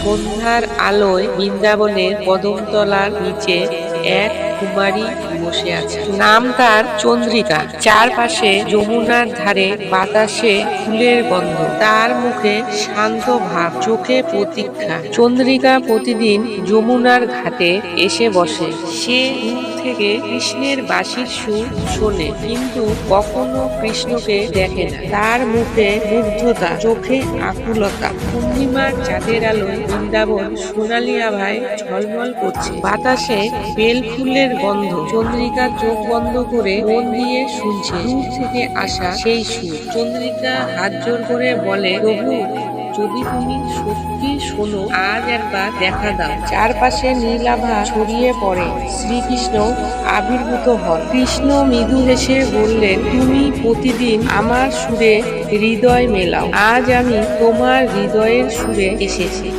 সন্ধ্যার আলোয় বৃন্দাবনের কদমতলার নিচে এক কুমারী বসে আছে। নাম তার চন্দ্রিকা। চারপাশে যমুনার ধারে বাতাসে ফুলের গন্ধ। তার মুখে শান্ত ভাব, চোখে প্রতীক্ষা। চন্দ্রিকা প্রতিদিন যমুনার ঘাটে এসে বসে। সে থেকে কৃষ্ণের বাঁশির সুর শোনে, কিন্তু কখনো কৃষ্ণকে দেখে না। তার মুখে মুগ্ধতা, চোখে আকুলতা। পূর্ণিমার চাঁদের আলোয় বৃন্দাবন সোনালি আভায় ঝলমল করছে। বাতাসে বেল ফুলের গন্ধ। চন্দ্রিকা চোখ বন্ধ করে মন দিয়ে শুনছে। দূর থেকে আসা সেই সুর। চন্দ্রিকা হাত জোর করে বলে, প্রভু, যদি তুমি সত্যি শোনো, আজ একবার দেখা দাও। চারপাশে নীলাভা ছড়িয়ে পড়ে। শ্রীকৃষ্ণ আবির্ভূত হন। কৃষ্ণ মৃদু হেসে বললেন, তুমি প্রতিদিন আমার সুরে হৃদয় মেলাও। আজ আমি তোমার হৃদয়ের সুরে এসেছি।